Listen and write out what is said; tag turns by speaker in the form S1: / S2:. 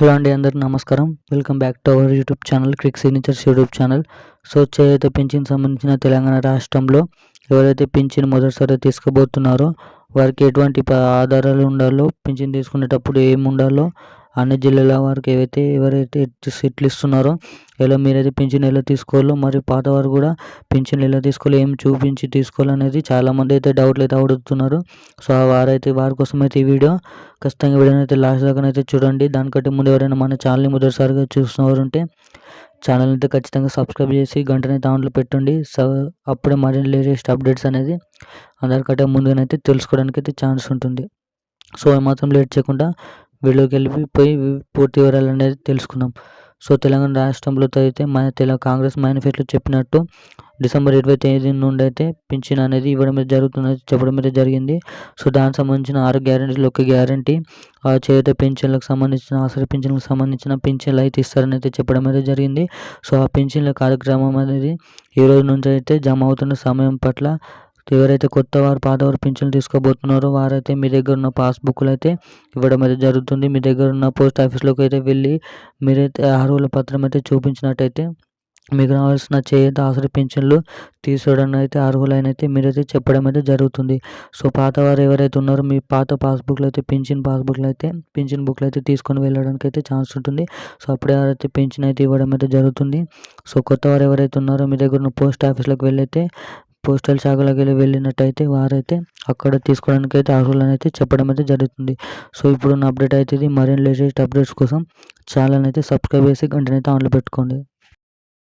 S1: Hello అండి అందరికి నమస్కారం. Welcome back to our YouTube channel crick signatures YouTube channel. So Cheyutha pension సంబంధించిన తెలంగాణ రాష్ట్రంలో ఎవరైతే పింఛన్ మొదటిసారి తీసుకోబోతున్నారో వారికి ఎటువంటి ప- ఆధారాలు ఉండాలో పింఛన్ తీసుకునేటప్పుడు ఏమి ఉండాలో అన్ని జిల్లాల వారికి ఏవైతే ఎవరైతే సీట్లు ఇస్తున్నారో ఎలా మీరైతే పింఛన్ ఎలా తీసుకోవాలో మరి పాత వారు కూడా పింఛన్ ఎలా తీసుకోవాలో ఏం చూపించి తీసుకోవాలనేది చాలామంది అయితే డౌట్లు అయితే అడుగుతున్నారు. సో ఆ వారైతే వారి కోసం అయితే ఈ వీడియో ఖచ్చితంగా వీడియోని అయితే లాస్ట్ దాకా అయితే చూడండి. దానికంటే ముందు ఎవరైనా మన ఛానల్ని మొదటిసారిగా చూస్తున్నవారు ఉంటే ఛానల్ అయితే ఖచ్చితంగా సబ్స్క్రైబ్ చేసి గంటనే దాంట్లో పెట్టండి. సో అప్పుడే మరిన్ని లేటెస్ట్ అప్డేట్స్ అనేది అందరికంటే ముందుగానైతే తెలుసుకోవడానికి అయితే ఛాన్స్ ఉంటుంది. సో ఏమాత్రం లేట్ చేయకుండా వీడియోకి వెళ్ళిపోయి పూర్తి వివరాలు అనేది తెలుసుకుందాం. సో తెలంగాణ రాష్ట్రంలో అయితే మన తెలంగాణ కాంగ్రెస్ మేనిఫెస్టోలో చెప్పినట్టు డిసెంబర్ ఇరవై తేదీ నుండి అయితే పింఛన్ అనేది ఇవ్వడం అయితే జరుగుతున్నది చెప్పడం అయితే జరిగింది. సో దానికి సంబంధించిన ఆరు గ్యారెంటీలు ఒక గ్యారంటీ ఆ చేత పింఛన్లకు సంబంధించిన ఆసరి పింఛన్లకు సంబంధించిన పింఛన్లు అయితే ఇస్తారని అయితే చెప్పడం అయితే జరిగింది. సో ఆ పింఛన్ల కార్యక్రమం అనేది ఈ రోజు నుంచి అయితే జమ అవుతున్న సమయం పట్ల ఎవరైతే కొత్త వారు పాతవారు పింఛన్లు తీసుకోబోతున్నారో వారైతే మీ దగ్గర ఉన్న పాస్బుక్లు అయితే ఇవ్వడం అయితే జరుగుతుంది. మీ దగ్గర ఉన్న పోస్ట్ ఆఫీస్లోకి అయితే వెళ్ళి మీరైతే అర్హుల పత్రం అయితే చూపించినట్టయితే మీకు రావాల్సిన చేత ఆసరి పింఛన్లు తీసుకోవడం అయితే అర్హులైనైతే అయితే మీరైతే చెప్పడం అయితే జరుగుతుంది. సో పాతవారు ఎవరైతే ఉన్నారో మీ పాత పాస్బుక్లు అయితే పింఛన్ పాస్బుక్లు అయితే పింఛన్ బుక్లు అయితే తీసుకొని వెళ్ళడానికి అయితే ఛాన్స్ ఉంటుంది. సో అప్పుడే ఎవరైతే పింఛన్ అయితే ఇవ్వడం అయితే జరుగుతుంది. సో కొత్త వారు ఎవరైతే ఉన్నారో మీ దగ్గర ఉన్న పోస్ట్ ఆఫీస్లోకి వెళ్ళైతే పోస్టల్ శాఖలోకి వెళ్ళి వెళ్ళినట్టయితే వారైతే అక్కడ తీసుకోవడానికి అయితే అర్హులని అయితే చెప్పడం అయితే జరుగుతుంది. సో ఇప్పుడున్న అప్డేట్ అయితే ఇది మరిన్ని లేటెస్ట్ అప్డేట్స్ కోసం ఛానల్ అయితే సబ్స్క్రైబ్ చేసి గంటనైతే ఆన్లో పెట్టుకోండి.